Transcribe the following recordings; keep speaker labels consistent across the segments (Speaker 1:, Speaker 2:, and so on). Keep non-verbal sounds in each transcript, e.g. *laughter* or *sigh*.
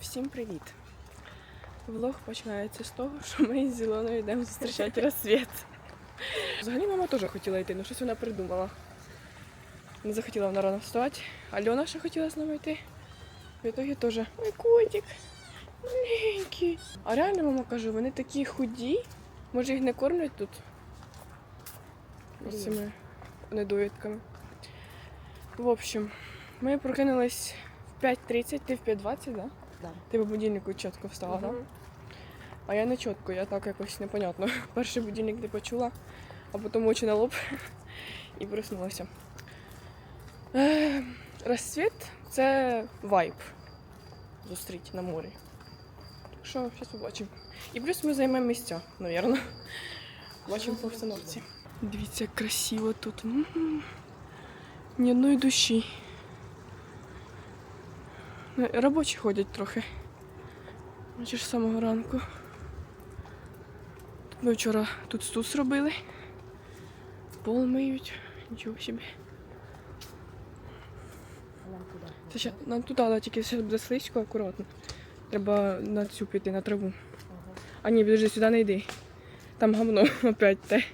Speaker 1: Всім привіт! Влог починається з того, що ми з Ілоною йдемо зустрічати розсвіт. Взагалі мама теж хотіла йти, але щось вона придумала. Не захотіла вона рано вставати. Альона ще хотіла з нами йти. В ітогі теж. Ой, котик, маленький. А реально мама каже, вони такі худі. Може їх не кормлять тут? Ось цими недоїдками. В общем, ми прокинулись в 5.30, ти в 5.20, да?
Speaker 2: Да.
Speaker 1: Ти по будильнику чітко встала, так? А я не чітко, я так якось непонятно. *laughs* Перший будильник не почула, а потім очі на лоб *laughs* і проснулася. Розцвіт це вайб. Зустріти на морі. Так що зараз побачимо. І плюс ми займемо місця, напевно. Бачимо по обстановці. Дивіться, як красиво тут. М. Ні одної душі. Робочі ходять трохи. Ж з самого ранку. Ми вчора тут стус робили. Пол миють. Нічого собі. Це ще нам туди, але тільки все буде слизько, акуратно. Треба на цю піти, на траву. А ні, підожди, сюди не йди. Там гамно *laughs* опять те.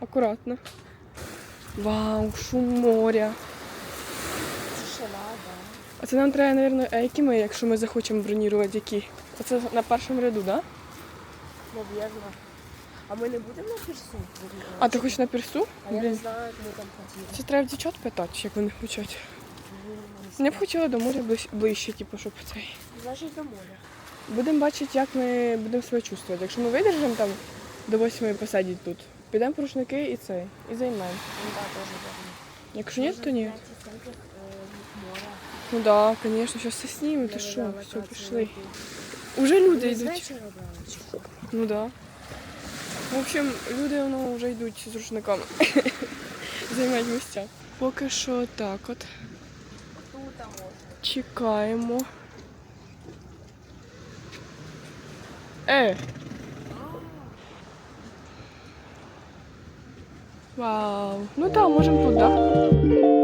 Speaker 1: Акуратно. Вау, шум моря. А це нам треба, мабуть, ейки ми, якщо ми захочемо бронірувати які. Оце на першому ряду, так? Да?
Speaker 2: Навірно. А ми не будемо на пірсу?
Speaker 1: А ти хочеш на пірсу?
Speaker 2: А я не
Speaker 1: Блін.
Speaker 2: знаю, як ми там хотіли.
Speaker 1: Це треба в дівчат питати, як вони хочуть. Не б хотіла до моря ближ- ближче, типу, щоб цей.
Speaker 2: Значить до моря.
Speaker 1: Будемо бачити, як ми будемо себе чувствувати. Якщо ми видержимо там до восьмої посидіти тут, підемо по рушники і цей, і займемо.
Speaker 2: Ну так, теж добре.
Speaker 1: Якщо ні, то ні.
Speaker 2: Може, в центрах, е, моря.
Speaker 1: Ну да, звісно, зараз все
Speaker 2: Для
Speaker 1: що,
Speaker 2: локації
Speaker 1: все, пішли. Уже люди
Speaker 2: Ви
Speaker 1: йдуть. Ну да. В общем, люди воно вже йдуть з рушниками. *laughs* Займають місця. Поки що так от. Чекаємо. Е! Вау! Ну так, можемо тут,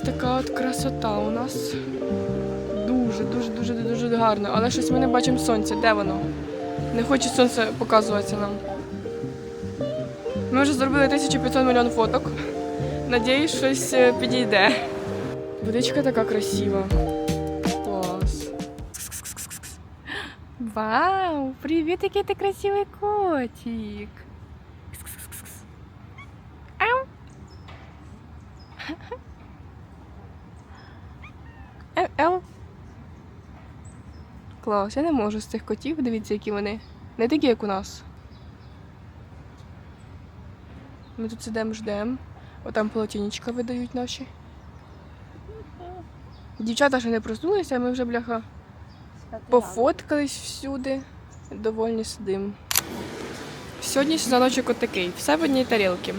Speaker 1: Ось така от красота у нас. Дуже, дуже, дуже, дуже гарно. Але щось ми не бачимо сонця. Де воно? Не хоче сонце показуватися нам. Ми вже зробили 1500 мільйон фоток. Надіюсь, щось е, підійде. Водичка така красива. Клас. Вау! Привіт, який ти красивий котик. Клас, я не можу з цих котів, дивіться, які вони. Не такі, як у нас. Ми тут сидимо, ждемо. Отам полотенечка видають наші. Дівчата ще не проснулися, а ми вже, бляха, пофоткались всюди. Довольні сидимо. Сьогоднішній заночок отакий. Все в одній тарілці.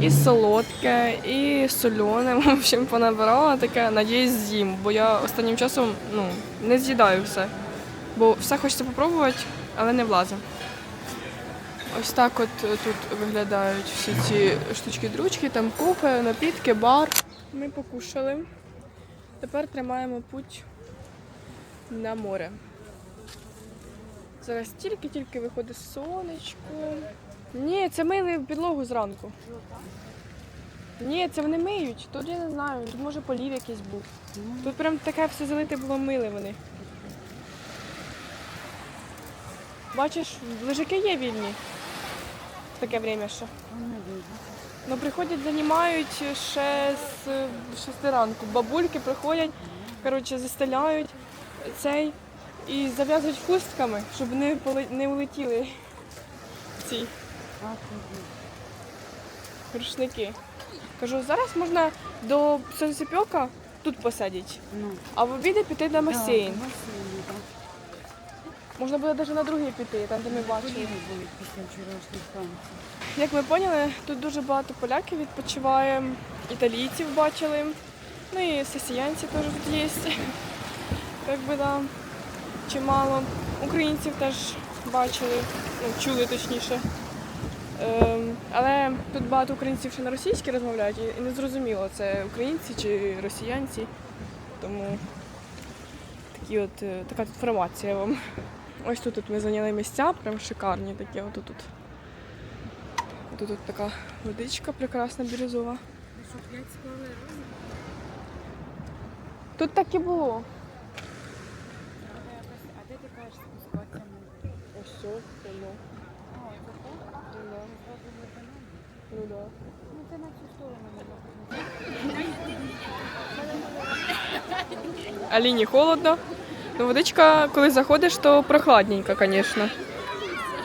Speaker 1: І солодке, і солене. *laughs* В общем, понабирала таке, надіюсь, з'їм, бо я останнім часом ну, не з'їдаю все. Бо все хочеться попробувати, але не влазить. Ось так от е, тут виглядають всі ці штучки-дручки, там купи, напітки, бар. Ми покушали. Тепер тримаємо путь на море. Зараз тільки-тільки виходить сонечко. Ні, це мили підлогу зранку. Ні, це вони миють. Тут я не знаю, тут може полів якийсь був. Тут прям таке все залите було мили вони. Бачиш, лежаки є вільні. В таке время ще. Ну, приходять, займають ще з 6 ранку. Бабульки приходять, коротше, застеляють цей і зав'язують хустками, щоб не, поли- не улетіли ці рушники. Кажу, зараз можна до сонцепьока тут посадити,
Speaker 2: Ну,
Speaker 1: а в обіди піти на басейн. Можна буде навіть на другий піти, там де ми бачили.
Speaker 2: Після вчорашніх танців.
Speaker 1: Як ми поняли, тут дуже багато поляків відпочиває, італійців бачили, ну і сесіянці теж тут є. Як би да, чимало. Українців теж бачили, ну, чули точніше. Ем, але тут багато українців ще на російській розмовляють і- не зрозуміло, це українці чи росіянці. Тому такі от, е, така тут інформація вам. Ось тут, тут ми зайняли місця, прям шикарні такі. От тут. Тут, тут така водичка прекрасна бірюзова. Тут так і було.
Speaker 2: А де ти кажеш спускатися?
Speaker 1: Ось воно. Да.
Speaker 2: Ну,
Speaker 1: Аліні холодно. Ну, водичка, коли заходиш, то прохладненька, звісно.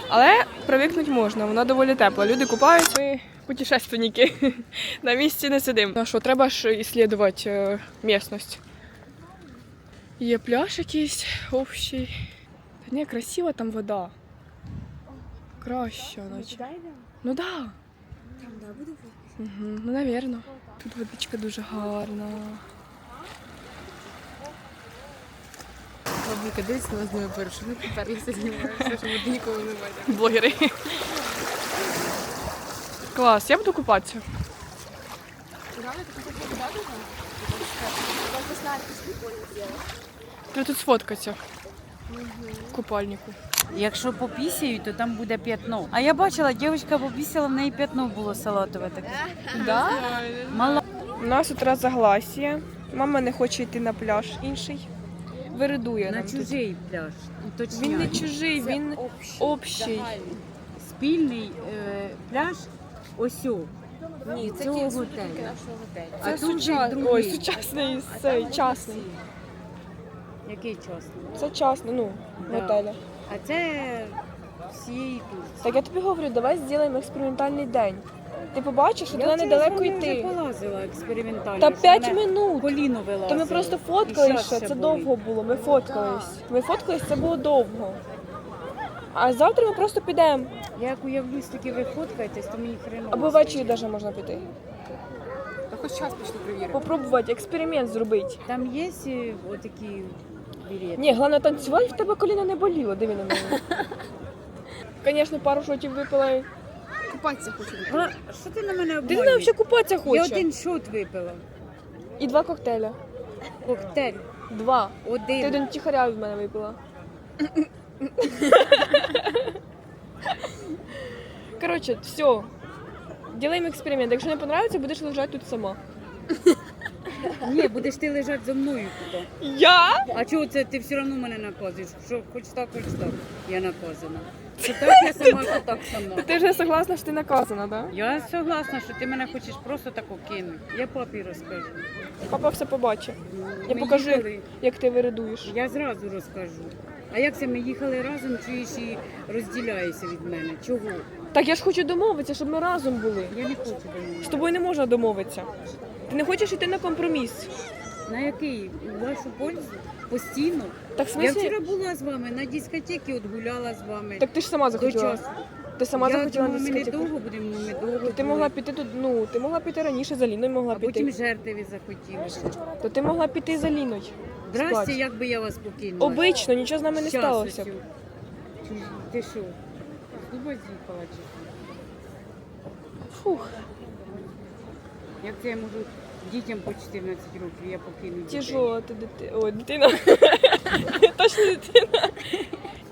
Speaker 1: Але привикнути можна, вона доволі тепла. Люди купаються, ми путешественники. *laughs* На місці не сидимо. Ну що, треба ж іслідувати е, місцевість. Є пляж якийсь общий. Та ні, красива там вода. Краща, наче. Ну да.
Speaker 2: Там, да, буде.
Speaker 1: Угу, ну, навірно. Тут водичка дуже гарна.
Speaker 2: Бабука, дивись на не перше. Ми поперлися знімаємося, що ми ніколи не бачимо.
Speaker 1: блогери. Клас, я буду купатися. Треба тут сфоткатися. В купальнику.
Speaker 3: Якщо попісяють, то там буде п'ятно. А я бачила, дівчинка попісяла, в неї п'ятно було салатове таке.
Speaker 1: Да?
Speaker 3: Мала.
Speaker 1: У нас тут розогласія. Мама не хоче йти на пляж інший. Виридує
Speaker 3: На
Speaker 1: нам тут.
Speaker 3: чужий пляж.
Speaker 1: Він не чужий, він общий.
Speaker 3: Спільний е, пляж осьо.
Speaker 2: Ні, це
Speaker 3: Цього готелю.
Speaker 2: нашого готелю.
Speaker 3: А
Speaker 1: Це
Speaker 3: тут же
Speaker 1: суча-
Speaker 3: другий.
Speaker 1: Ой, сучасний цей, частний.
Speaker 3: Який час?
Speaker 1: Це частний, ну,
Speaker 3: Да.
Speaker 1: готеля.
Speaker 3: А це всієї Турції.
Speaker 1: Так я тобі говорю, давай зробимо експериментальний день. Ти побачиш, що туди недалеко йти.
Speaker 3: вже полазила експериментально.
Speaker 1: Та
Speaker 3: що
Speaker 1: 5
Speaker 3: мене
Speaker 1: минут.
Speaker 3: Коліно вилазило.
Speaker 1: То ми просто
Speaker 3: І
Speaker 1: фоткались
Speaker 3: щас
Speaker 1: ще,
Speaker 3: ще
Speaker 1: це
Speaker 3: болить.
Speaker 1: довго було. Ми фоткались. Ми фоткались, це було довго. А завтра ми просто підемо.
Speaker 3: Я як уявлюсь, таки ви фоткаєтесь, то мені хреново.
Speaker 1: Або ввечері навіть можна піти.
Speaker 2: Та хоч час пішли перевіримо.
Speaker 1: Попробувати експеримент зробити.
Speaker 3: Там є е, отакі білети?
Speaker 1: Ні, головне танцювати, в тебе коліно не боліло, диви на мене. *laughs* Звісно, пару шотів випила.
Speaker 2: Купатися хочу.
Speaker 3: А, що ти на мене
Speaker 1: Ти не
Speaker 3: обманюєш?
Speaker 1: взагалі купатися
Speaker 3: Я
Speaker 1: хоче.
Speaker 3: один шот випила.
Speaker 1: І два коктейля.
Speaker 3: Коктейль.
Speaker 1: Два. Ти
Speaker 3: Один.
Speaker 1: один тихаря від мене випила. *laughs* Коротше, все. Ділаємо експеримент. Якщо не подобається, будеш лежати тут сама. *laughs*
Speaker 3: Ні, будеш ти лежати зо мною тут.
Speaker 1: Я?
Speaker 3: А чого це ти все одно мене наказуєш? Що хоч так, хоч так. Я наказана. Що *laughs* так я сама, що так сама.
Speaker 1: Ти вже согласна, що ти наказана, так? Да?
Speaker 3: Я согласна, що ти мене хочеш просто так кинути. Я папі розкажу.
Speaker 1: Папа все побачить, Я
Speaker 3: Ми
Speaker 1: покажу.
Speaker 3: їхали,
Speaker 1: як ти виридуєш.
Speaker 3: Я зразу розкажу. А як це ми їхали разом, чуєш і розділяєшся від мене? Чого?
Speaker 1: Так я ж хочу домовитися, щоб ми разом були.
Speaker 3: Я не хочу до
Speaker 1: З тобою не можна домовитися. Ти не хочеш йти на компроміс.
Speaker 3: На який? У вашу пользу? Постійно?
Speaker 1: Так в
Speaker 3: Я вчора була з вами на дискотеці, от гуляла з вами.
Speaker 1: Так ти ж сама захотіла.
Speaker 3: часу.
Speaker 1: Ти сама
Speaker 3: я
Speaker 1: захотіла на
Speaker 3: думала, ми не
Speaker 1: дискотеку.
Speaker 3: довго будемо, ну, ми довго.
Speaker 1: Ти
Speaker 3: були.
Speaker 1: могла піти тут, ну, ти могла піти раніше за Ліною могла
Speaker 3: а потім
Speaker 1: піти.
Speaker 3: жертві захотілося.
Speaker 1: То ти могла піти за Ліною.
Speaker 3: Здрасте, як би я вас покинула.
Speaker 1: Обично, нічого з нами не
Speaker 3: Щас
Speaker 1: сталося.
Speaker 3: Чи- Ти що? З дуба з'їхала чи що?
Speaker 1: Фух,
Speaker 3: Як це я можу дітям по 14 років, я покину дітей?
Speaker 1: тяжола ти дитина. Ой, *laughs* дитина. Точно дитина.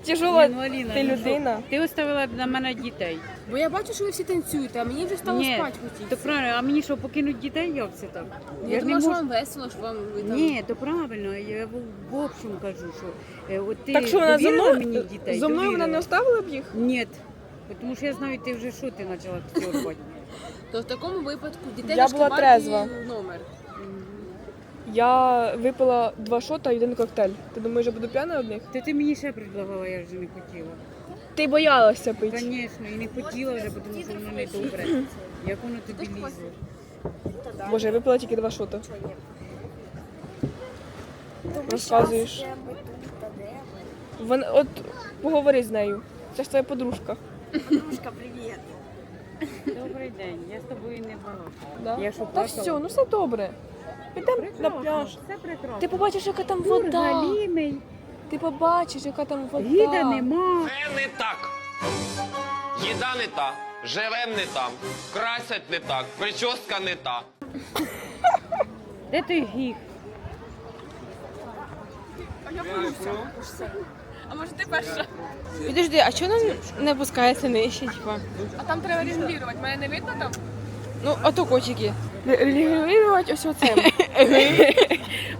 Speaker 1: Тяжола
Speaker 3: Ні, ну, Аліна,
Speaker 1: ти
Speaker 3: ну,
Speaker 1: людина.
Speaker 3: Ти оставила на мене дітей.
Speaker 2: Бо я бачу, що ви всі танцюєте, а мені вже стало
Speaker 3: Ні,
Speaker 2: спати
Speaker 3: То
Speaker 2: хотіти.
Speaker 3: правильно, а мені що, покинуть дітей? Як це так?
Speaker 2: Я,
Speaker 3: ж не
Speaker 2: думала, що
Speaker 3: можу-
Speaker 2: вам весело, що вам ви там...
Speaker 3: Ні, то правильно, я в, в общем кажу, що е, от ти
Speaker 1: Так що вона за
Speaker 3: довірила
Speaker 1: мною,
Speaker 3: мені дітей?
Speaker 1: зо мною вона не
Speaker 3: Довірила.
Speaker 1: оставила б їх?
Speaker 3: Ні, тому що я знаю, ти вже що ти почала сьорбати.
Speaker 2: То в такому випадку дітей
Speaker 1: Я була трезва.
Speaker 2: номер.
Speaker 1: Я випила два шота і один коктейль. Ти думаєш, я буду п'яна одних?
Speaker 3: Та ти мені ще предлагала, я вже не хотіла.
Speaker 1: Ти боялася пити.
Speaker 3: Звісно, і не хотіла вже, тому що воно не добре. Як воно тобі лізе.
Speaker 1: Боже, я випила тільки два шота. Розказуєш. От поговори з нею. Це ж твоя подружка.
Speaker 3: Добрий день, я з тобою не балакаю.
Speaker 1: Да?
Speaker 3: Я що,
Speaker 1: Та
Speaker 3: плакала?
Speaker 1: все, ну все добре. Підемо на пляж.
Speaker 3: Все прекрасно.
Speaker 1: Ти побачиш, яка там вода.
Speaker 3: галімий,
Speaker 1: Ти побачиш, яка там вода.
Speaker 3: гіда нема.
Speaker 4: Це не так. Їда не та. Живем не там, красять не так, прическа не та.
Speaker 3: Де той гіг?
Speaker 1: А може ти перша?
Speaker 2: Підожди, а чого нам не опускається нижче, типа?
Speaker 1: А там треба регулювати. Мене не видно там?
Speaker 2: Ну, а то котики.
Speaker 1: Регулювати ось оцим. *laughs*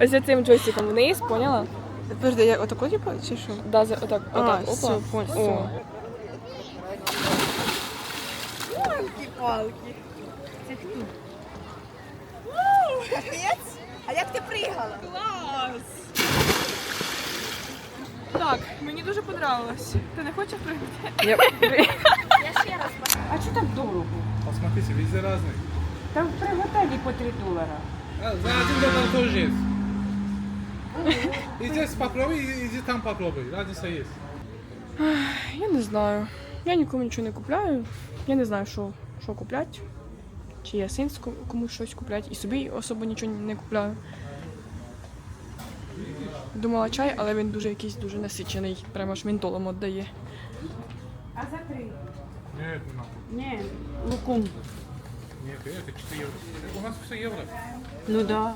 Speaker 1: ось оцим джойстиком вниз, поняла?
Speaker 2: Подожди, як отако, типа, чи що?
Speaker 1: Да, за- отак,
Speaker 2: А,
Speaker 1: отак,
Speaker 2: все,
Speaker 1: опа.
Speaker 2: понял.
Speaker 1: О.
Speaker 5: А як ти приїхала?
Speaker 1: Так, мені дуже понравилось. Ти не хочеш пригати?
Speaker 2: Я...
Speaker 3: А що так дорого?
Speaker 6: Посмотрите, везде разные.
Speaker 3: Там при готелі по 3 долара.
Speaker 6: А, за один доллар тоже есть. И здесь попробуй, и иди там попробуй. Разница есть.
Speaker 1: Я не знаю. Я нікому нічого не купляю. Я не знаю, що, що купляти. Чи є сенс ко- комусь щось купляти. І собі особо нічого не купляю. Думала чай, але він дуже якийсь дуже насичений. Прямо аж ментолом віддає.
Speaker 3: А за 3?
Speaker 6: Нет, не надо.
Speaker 3: Ні, лукум.
Speaker 6: Нет, это 4 евро. У нас все евро.
Speaker 3: Ну да.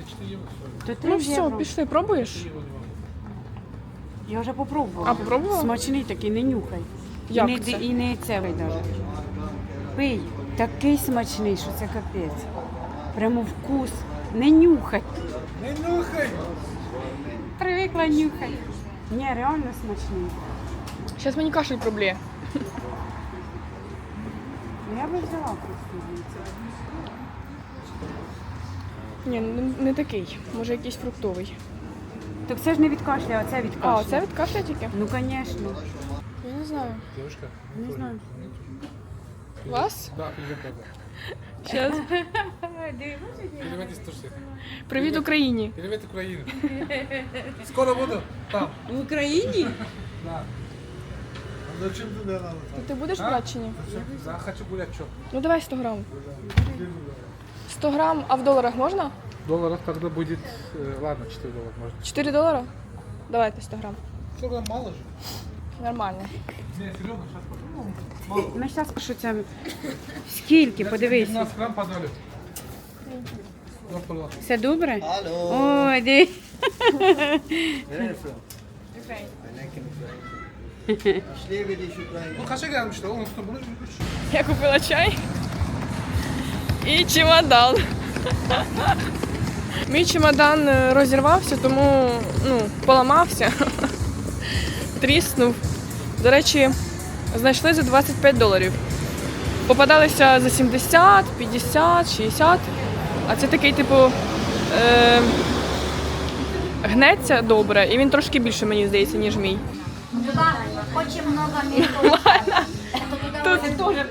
Speaker 6: Это 4 евро.
Speaker 3: То 3
Speaker 1: Ну все,
Speaker 3: євро.
Speaker 1: пішли, пробуєш?
Speaker 3: Я вже попробувала.
Speaker 1: А, попробувала?
Speaker 3: Смачний такий, не нюхай.
Speaker 1: Як
Speaker 3: і не,
Speaker 1: це?
Speaker 3: І не цевий навіть. Пий. Такий смачний, що це капець. Прямо вкус. Не нюхай.
Speaker 6: Не нюхай!
Speaker 3: Привикла нюхай. Ні, реально смачний.
Speaker 1: Зараз мені кашель проблє.
Speaker 3: Ну, Я би взяла просто. звідси.
Speaker 1: Ні, не, не такий. Може якийсь фруктовий.
Speaker 3: Так це ж не від кашля, а це від кашля.
Speaker 1: А, це від кашля тільки?
Speaker 3: Ну, звісно.
Speaker 1: Я не знаю.
Speaker 6: Девушка.
Speaker 3: Не знаю.
Speaker 1: Вас?
Speaker 6: Да, привет, *laughs*
Speaker 1: Зараз.
Speaker 6: Из Турции.
Speaker 1: Привіт Україні.
Speaker 6: Перевод Украины. Скоро буду там.
Speaker 3: В Україні?
Speaker 6: Да. Зачем туда надо?
Speaker 1: Ти будеш брати чи ні?
Speaker 6: Да, хочу гулять, что?
Speaker 1: Ну давай 100 грам. 100 грам, а в доларах можна?
Speaker 6: Долларов тогда будет, э, ладно, 4 доллара можно.
Speaker 1: 4 долара? Давайте 100 грам.
Speaker 6: 100 грамм мало же.
Speaker 1: Нормально.
Speaker 6: Не, серьезно, сейчас попробуем.
Speaker 3: Ми зараз що це. Скільки, подивись.
Speaker 6: 15 грамм подали.
Speaker 3: Все добре? Алло. Ой, ди.
Speaker 6: Ну?
Speaker 1: Я купила чай і чемодан. Мій чемодан е, розірвався, тому ну, поламався, тріснув. До речі, знайшли за 25 доларів. Попадалися за 70, 50, 60. А це такий, типу, е, гнеться добре, і він трошки більше, мені здається, ніж мій.
Speaker 5: Туда очень много мелкого. Это туда тоже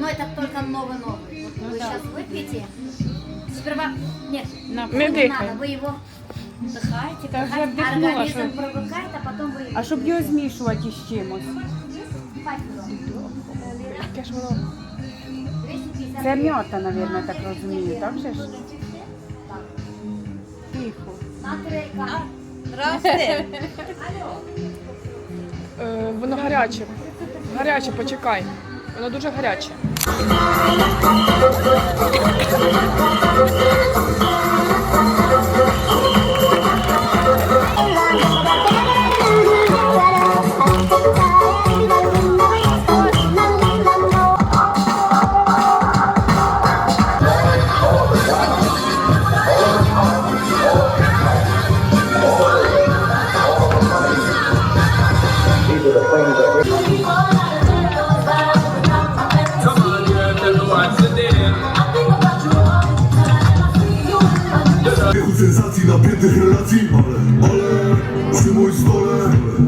Speaker 5: Но это только новый-новый. Вот Вы сейчас выпьете. Сперва... Нет,
Speaker 3: На-
Speaker 5: не
Speaker 1: дыхай.
Speaker 5: надо. Вы его вдыхаете,
Speaker 3: Так же
Speaker 5: вдыхаете,
Speaker 3: вдохнула,
Speaker 5: организм
Speaker 3: что-
Speaker 5: привыкает, а потом вы
Speaker 3: А щоб його змішувати із чимось.
Speaker 1: Яке ж воно?
Speaker 5: 250
Speaker 3: Це м'ята, мабуть, так розумію, так же ж? Тихо.
Speaker 5: Натрейка.
Speaker 1: Е, воно гаряче. Гаряче, почекай. Воно дуже гаряче.
Speaker 7: Ale, ale przy moim stole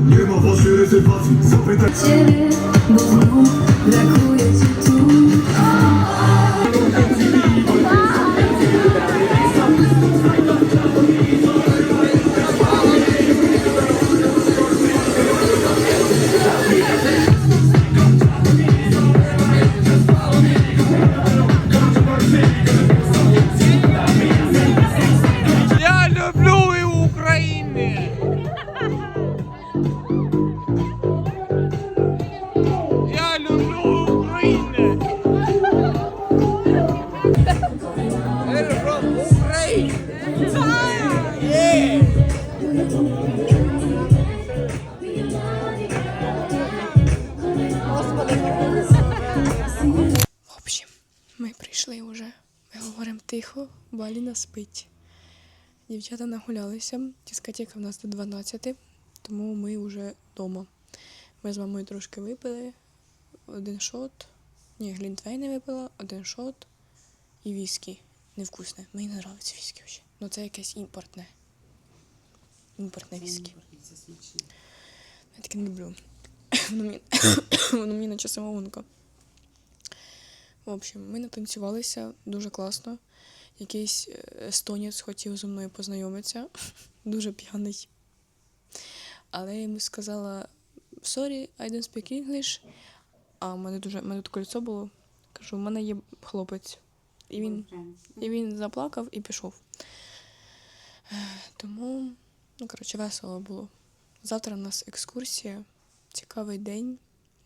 Speaker 7: Nie ma waszej rezerwacji Zapytaj
Speaker 8: ciebie, bo znów brakuje ci tu.
Speaker 9: Аліна спить. Дівчата нагулялися. Дискотека в нас до 12, тому ми вже вдома. Ми з мамою трошки випили. Один шот. Ні, глінтвей не випила, один шот і віскі. Невкусне. Мені не подобається віскі взагалі. Ну це якесь імпортне. Імпортне віскі. Я таке не люблю. *coughs* Воно мені, *coughs* воно мені наче самогонка. В общем, ми натанцювалися дуже класно. Якийсь е, естонець хотів зі мною познайомитися, *laughs* дуже п'яний. Але я йому сказала: sorry, I don't speak English. А в мене дуже в мене тут кольцо було. Кажу, у мене є хлопець. І він, і він заплакав і пішов. Тому, ну, коротше, весело було. Завтра у нас екскурсія, цікавий день.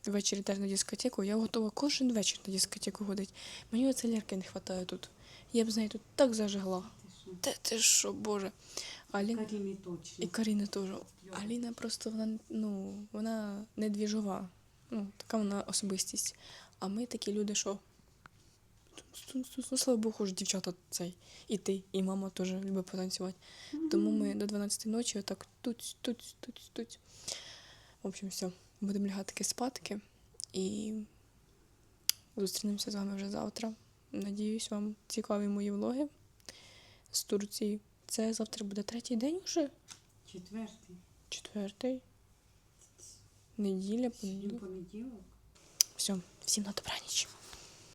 Speaker 9: Ввечері теж на дискотеку. Я готова кожен вечір на дискотеку ходити. Мені оце лярки не вистачає тут. Я б з нею тут так зажигла. Та ти що, Боже. Аліна...
Speaker 3: Каріни точно.
Speaker 9: І Каріна теж. Аліна просто вона, ну, вона не двіжова. Ну, така вона особистість. А ми такі люди, що. Ну, слава Богу, ж дівчата цей. І ти, і мама теж любить потанцювати. Тому ми до 12 ночі отак туць, туць, туць, туць. В общем, все. Будемо лягати спадки. І зустрінемося з вами вже завтра. Надіюсь, вам цікаві мої влоги з Турції. Це завтра буде третій день уже?
Speaker 3: Четвертий.
Speaker 9: Четвертий. Неділя,
Speaker 3: понеділок.
Speaker 9: Все, всім на добраніч.